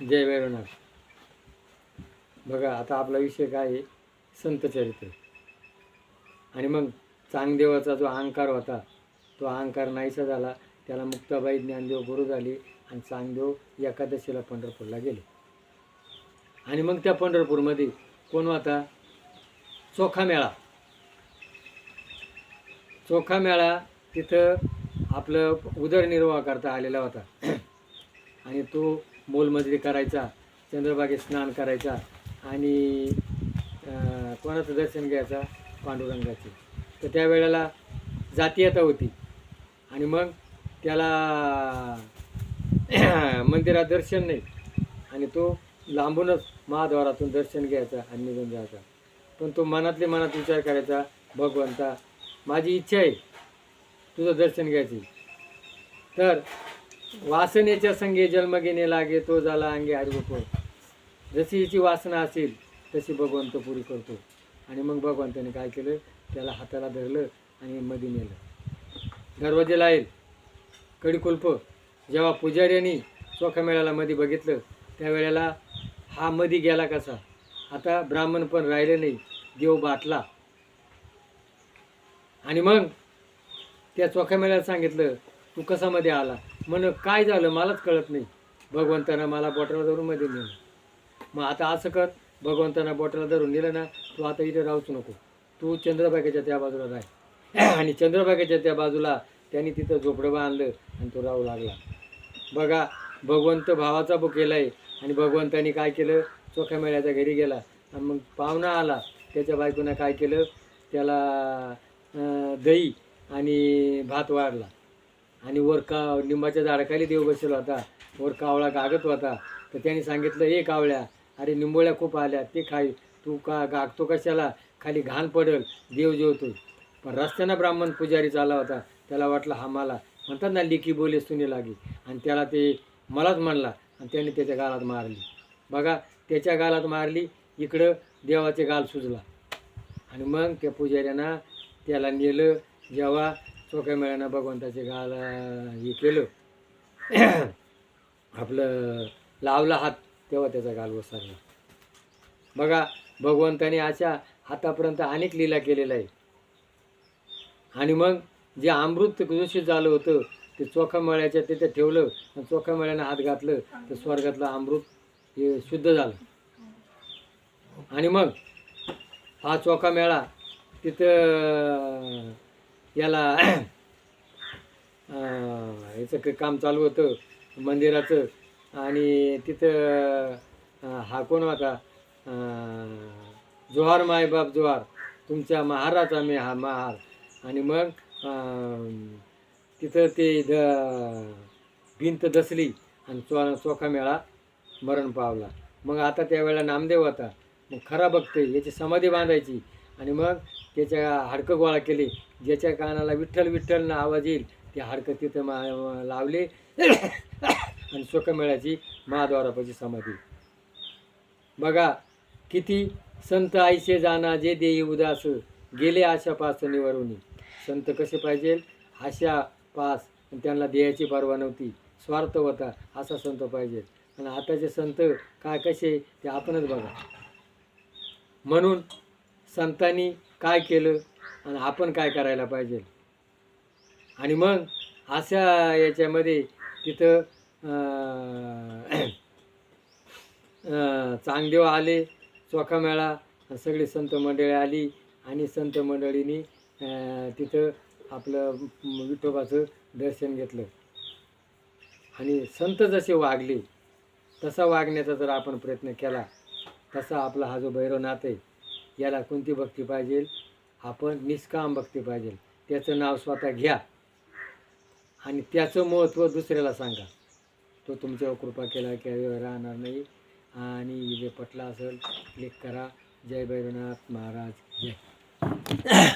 जय भैरवनाथ बघा आता आपला विषय काय आहे? संत चरित्र. आणि मग चांगदेवाचा जो अहंकार होता तो अहंकार नाहीसा झाला. त्याला मुक्ताबाई ज्ञानदेव गुरु झाली आणि चांगदेव एकादशीला पंढरपूरला गेले. आणि मग त्या पंढरपूरमध्ये कोण होता? चोखा मेळा. चोखा मेळा तिथं आपलं उदरनिर्वाह करता आलेला होता. आणि तो मोलमजुरी करायचा चंद्रभागेत स्नान करायचा आणि कोणाचं दर्शन घ्यायचा? पांडुरंगाचे. तर त्यावेळेला जातीयता होती. आणि मग त्याला मंदिरात दर्शन नाही. आणि तो लांबूनच महाद्वारातून दर्शन घ्यायचा आणि निघून जायचा. पण तो मनातले मनात विचार करायचा भगवंता माझी इच्छा आहे तुझं दर्शन घ्यायची. तर वासनेच्या संगे जन्म घेणे लागे तो झाला अंगे हरिगोप जशी हिची वासना असेल तशी भगवंत पुरी करतो. आणि मग भगवंताने काय केलं? त्याला हाताला धरलं आणि मध्ये नेलं. दरवाजे लाईल कडीकुल्प. जेव्हा पुजाऱ्यांनी चोखा मेळ्याला मध्ये बघितलं त्यावेळेला हा मध्ये गेला कसा? आता ब्राह्मण पण राहिले नाही देव बाटला. आणि मग त्या चोखा मेळ्याला सांगितलं तू कसा मध्ये आला? म्हण काय झालं? मलाच कळत नाही. भगवंतानं मला बोटाला धरून मध्ये नेलं मग आता असं कर भगवंतानं बोटाला धरून नेलं ना तू आता इथे राहूच नको. तू चंद्रभागेच्या त्या बाजूला राह. आणि चंद्रभागेच्या त्या बाजूला त्यांनी तिथं झोपडं बांधलं आणि तो राहू लागला. बघा भगवंत भावाचा भू केला आहे आणि भगवंतानी काय केलं? चोख्या मेळ्याच्या घरी गेला. आणि मग पाहुणा आला. त्याच्या बायकोनं काय केलं? त्याला दही आणि भात वाढला. आणि वर का लिंबाच्या झाडाखाली देव बसलेला होता. वर कावळा गागत होता. तर त्यांनी सांगितलं ए कावळ्या अरे निंबोळ्या खूप आल्या ते खाई. तू का गागतो कशाला? खाली घाण पडल देव जेवतो पण रस्त्यानं ब्राह्मण पुजारी चालला होता. त्याला वाटलं हा मला. म्हणतात ना लिखी बोले सुने लागी. आणि त्याला ते मलाच म्हणला आणि त्याने त्याच्या गालात मारली. बघा त्याच्या गालात मारली इकडं देवाचे गाल सुजला. आणि मग त्या पुजाऱ्यानं त्याला नेलं जेव्हा चोख्या मेळ्यानं भगवंताचे गाल हे केलं. आपलं लावला हात तेव्हा त्याचा गाल वसरला बघा भगवंताने अशा हातापर्यंत अनेक लीला केलेला आहे आणि मग जे अमृत दूषित झालं होतं ते चोखा मळ्याच्या तिथे ठेवलं आणि चोखा मळ्यानं हात घातलं तर स्वर्गातलं अमृत हे शुद्ध झालं. आणि मग हा चोखा मेळा तिथं याला याचं क- काम चालू होतं मंदिराचं. आणि तिथं हा कोण होता? जोहार मायबाप जोहार. तुमच्या महाराचा मी हा महार. आणि मग तिथं ते द भिंत दसली आणि चो चोखा मेळा मरण पावला. मग आता त्यावेळेला नामदेव होता. मग खरा बघते याची समाधी बांधायची. आणि मग त्याच्या हाडकं गोळा केले. ज्याच्या कानाला विठ्ठल विठ्ठल ना आवाज येईल ते हाडकं तिथं मा लावले. आणि सुखमेळ्याची महाद्वारापाची समाधी. बघा किती संत आईचे जाना जे देई उदास गेले आशा पास निवारुनी. संत कसे पाहिजे? आशा पास. त्यांना देयाची परवा नव्हती. स्वार्थ होता असा संत पाहिजे. आणि आताचे संत काय कसे? ते आपणच बघा. म्हणून संतांनी काय केलं आणि आपण काय करायला पाहिजे? आणि मग अशा याच्यामध्ये तिथं चांगदेव आले चोखा मेळा सगळी संत मंडळी आली आणि संत मंडळींनी तिथं आपलं विठोबाचं दर्शन घेतलं. आणि संत जसे वागले तसा वागण्याचा जर आपण प्रयत्न केला तसा आपला हा जो भैरवनाथ आहे याला कोणती भक्ती पाहिजे? आपण निष्काम भक्ती पाहिजे. त्याचं नाव स्वतः घ्या. आणि त्याचं महत्त्व दुसऱ्याला सांगा. तो तुमच्यावर कृपा केला की राहणार नाही. आणि जे पटला असेल क्लिक करा. जय भैरवनाथ महाराज. जय.